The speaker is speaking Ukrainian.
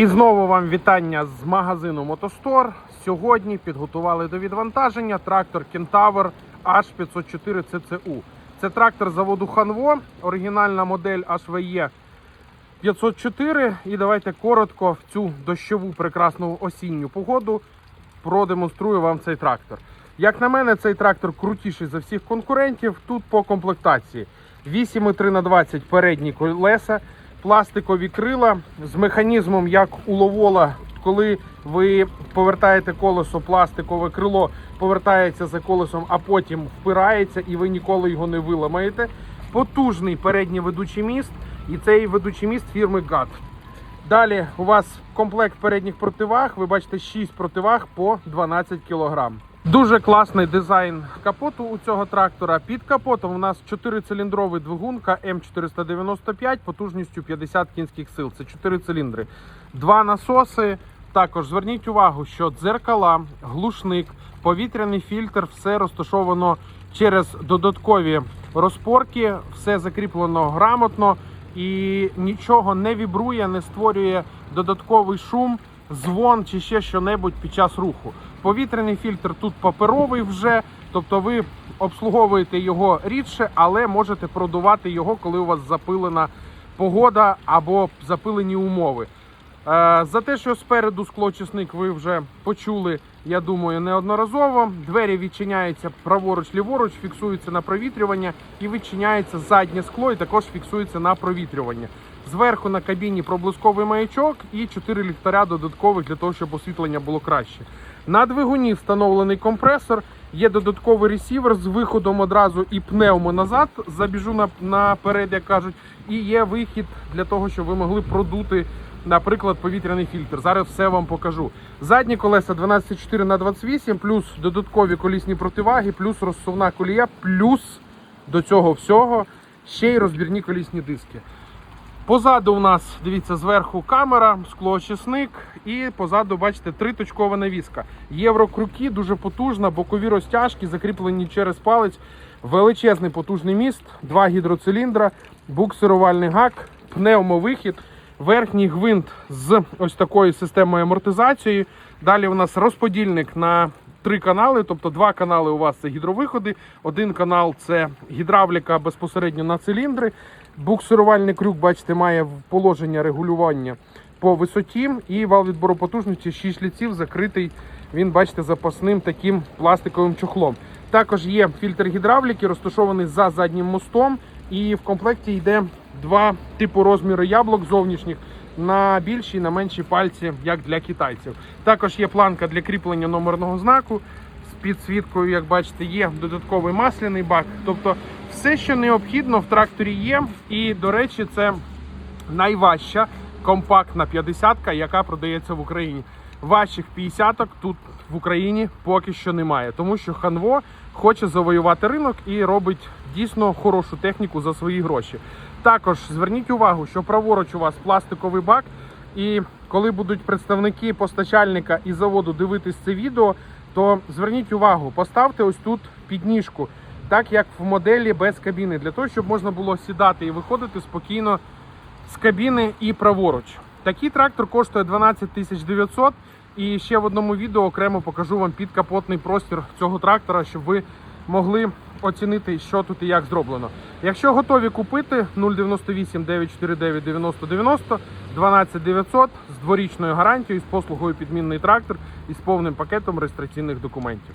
І знову вам вітання з магазину Мотостор. Сьогодні підготували до відвантаження трактор Кентавр H504 CCU. Це трактор заводу Ханво, оригінальна модель HVE 504. І давайте коротко в цю дощову прекрасну осінню погоду продемонструю вам цей трактор. Як на мене, цей трактор крутіший за всіх конкурентів. Тут по комплектації 8,3 на 20 передні колеса, пластикові крила з механізмом, як у ловола, коли ви повертаєте колесо, пластикове крило повертається за колесом, а потім впирається, і ви ніколи його не виламаєте. Потужний передній ведучий міст, і цей ведучий міст фірми GAT. Далі у вас комплект передніх противаг. Ви бачите 6 противаг по 12 кг. Дуже класний дизайн капоту у цього трактора. Під капотом у нас 4-циліндровий двигун КМ495 потужністю 50 кінських сил. Це 4 циліндри. Два насоси. Також зверніть увагу, що дзеркала, глушник, повітряний фільтр, все розташовано через додаткові розпорки, все закріплено грамотно і нічого не вібрує, не створює додатковий шум, дзвон чи ще що-небудь під час руху. Повітряний фільтр тут паперовий вже, тобто ви обслуговуєте його рідше, але можете продувати його, коли у вас запилена погода або запилені умови. Е, За те, що спереду склочисник ви вже почули, я думаю, неодноразово. Двері відчиняються праворуч-ліворуч, фіксуються на провітрювання і відчиняється заднє скло, і також фіксується на провітрювання. Зверху на кабіні проблисковий маячок і 4 ліхтаря додаткових для того, щоб освітлення було краще. На двигуні встановлений компресор, є додатковий ресівер з виходом одразу і пневмо назад. Забіжу наперед, як кажуть, і є вихід для того, щоб ви могли продути наприклад, повітряний фільтр. Зараз все вам покажу. Задні колеса 12,4 на 28, плюс додаткові колісні противаги, плюс розсувна колія, плюс до цього всього ще й розбірні колісні диски. Позаду у нас, дивіться, зверху камера, склоочисник і позаду, бачите, триточкова навіска. Єврокруки, дуже потужна, бокові розтяжки, закріплені через палець. Величезний потужний міст, два гідроциліндра, буксирувальний гак, пневмовихід. Верхній гвинт з ось такою системою амортизації. Далі у нас розподільник на три канали, тобто два канали у вас це гідровиходи, один канал це гідравліка безпосередньо на циліндри. Буксирувальний крюк, бачите, має положення регулювання по висоті і вал відбору потужності 6 ліців закритий. Він, бачите, запасним таким пластиковим чохлом. Також є фільтр гідравліки, розташований за заднім мостом, і в комплекті йде два типу розміру яблук зовнішніх на більші і на менші пальці, як для китайців. Також є планка для кріплення номерного знаку з підсвіткою, як бачите, є додатковий масляний бак. Тобто все, що необхідно в тракторі є. І, до речі, це найважча компактна 50-ка, яка продається в Україні. Важчих 50-ок тут в Україні поки що немає, тому що Ханво хоче завоювати ринок і робить дійсно хорошу техніку за свої гроші. Також зверніть увагу, що праворуч у вас пластиковий бак, і коли будуть представники постачальника і заводу дивитись це відео, то зверніть увагу, поставте ось тут підніжку, так як в моделі без кабіни, для того, щоб можна було сідати і виходити спокійно з кабіни і праворуч. Такий трактор коштує 12 тисяч 900 і ще в одному відео окремо покажу вам підкапотний простір цього трактора, щоб ви могли оцінити, що тут і як зроблено. Якщо готові купити 098 949 90 90 12 900 з дворічною гарантією, з послугою підмінний трактор і з повним пакетом реєстраційних документів.